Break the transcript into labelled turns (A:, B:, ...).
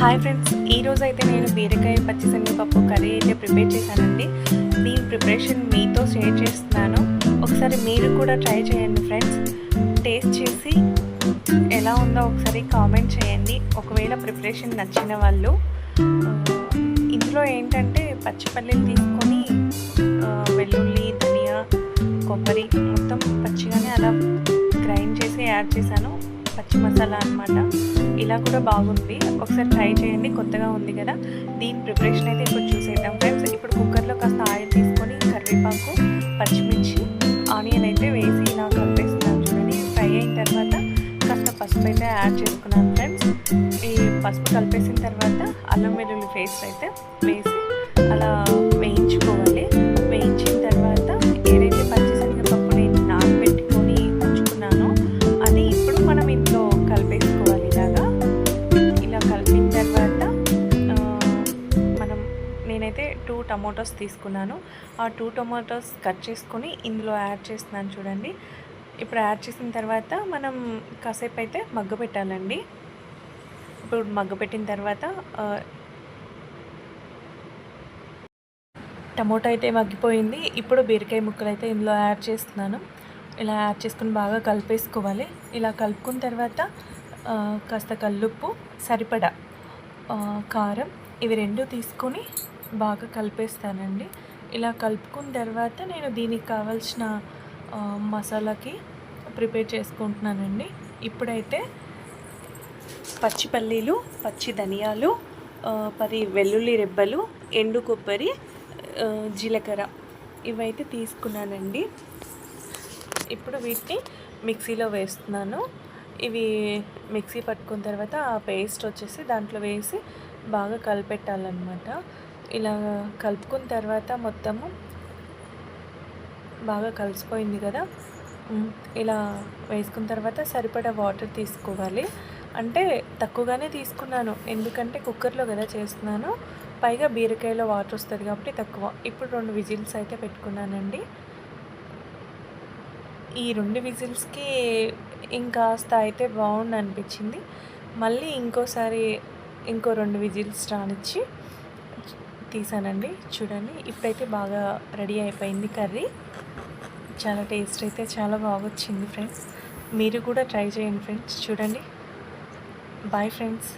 A: Hi friends ఈరోజు అయితే నేను బీరకాయ పచ్చిశనగపప్పు కర్రీ అయితే ప్రిపేర్ చేశానండి. దీని ప్రిపరేషన్ మీతో షేర్ చేస్తున్నాను. ఒకసారి మీరు కూడా ట్రై చేయండి ఫ్రెండ్స్ టేస్ట్ చేసి ఎలా ఉందో ఒకసారి కామెంట్ చేయండి. ఒకవేళ ప్రిపరేషన్ నచ్చిన వాళ్ళు ఇందులో ఏంటంటే పచ్చిపల్లీలు తీసుకొని వెల్లుల్లి ధనియా కొబ్బరి మొత్తం పచ్చిగానే అలా గ్రైండ్ చేసి యాడ్ చేశాను. పచ్చి మసాలా అనమాట ఇలా కూడా బాగుంది. ఒకసారి ట్రై చేయండి. కొత్తగా ఉంది కదా. దీని ప్రిపరేషన్ అయితే ఇప్పుడు చూసేద్దాం ఫ్రెండ్స్. ఇప్పుడు కుక్కర్లో కాస్త ఆయిల్ తీసుకొని కరివేపాకు పచ్చిమిర్చి ఆనియన్ అయితే వేసి ఇలా కలిపేస్తున్నాను చూడండి. ఫ్రై అయిన తర్వాత కాస్త పసుపు అయితే యాడ్ చేసుకున్నాను ఫ్రెండ్స్. ఈ పసుపు కలిపేసిన తర్వాత అల్లం వెల్లుల్లి పేస్ట్ అయితే వేసి అలా నేనైతే టూ టమాటోస్ తీసుకున్నాను. ఆ టూ టమాటోస్ కట్ చేసుకొని ఇందులో యాడ్ చేస్తున్నాను చూడండి. ఇప్పుడు యాడ్ చేసిన తర్వాత మనం కాసేపు అయితే మగ్గ పెట్టాలండి. ఇప్పుడు మగ్గ పెట్టిన తర్వాత టమోటా అయితే మగ్గిపోయింది. ఇప్పుడు బీరకాయ ముక్కలు అయితే ఇందులో యాడ్ చేస్తున్నాను. ఇలా యాడ్ చేసుకుని బాగా కలిపేసుకోవాలి. ఇలా కలుపుకున్న తర్వాత కాస్త కల్లుప్పు సరిపడా కారం ఇవి రెండు తీసుకొని బాగా కలిపేస్తానండి. ఇలా కలుపుకున్న తర్వాత నేను దీనికి కావాల్సిన మసాలాకి ప్రిపేర్ చేసుకుంటున్నానండి. ఇప్పుడైతే పచ్చి పల్లీలు పచ్చి ధనియాలు పది వెల్లుల్లి రెబ్బలు ఎండు కొబ్బరి జీలకర్ర ఇవైతే తీసుకున్నానండి. ఇప్పుడు వీటిని మిక్సీలో వేస్తున్నాను. ఇవి మిక్సీ పట్టుకున్న తర్వాత ఆ పేస్ట్ వచ్చేసి దాంట్లో వేసి బాగా కలిపెట్టాలన్నమాట. ఇలా కలుపుకున్న తర్వాత మొత్తము బాగా కలిసిపోయింది కదా. ఇలా వేసుకున్న తర్వాత సరిపడా వాటర్ తీసుకోవాలి. అంటే తక్కువగానే తీసుకున్నాను. ఎందుకంటే కుక్కర్లో కదా చేస్తున్నాను. పైగా బీరకాయలో వాటర్ వస్తుంది కాబట్టి తక్కువ. ఇప్పుడు రెండు విజిల్స్ అయితే పెట్టుకున్నానండి. ఈ రెండు విజిల్స్కి ఇంకాస్త అయితే బాగుంది అనిపించింది మళ్ళీ ఇంకోసారి ఇంకో రెండు విజిల్స్ రానిచ్చి తీసానండి. చూడండి ఇప్పుడైతే బాగా రెడీ అయిపోయింది కర్రీ. చాలా టేస్ట్ అయితే చాలా బాగా వచ్చింది ఫ్రెండ్స్. మీరు కూడా ట్రై చేయండి ఫ్రెండ్స్. చూడండి. Bye friends.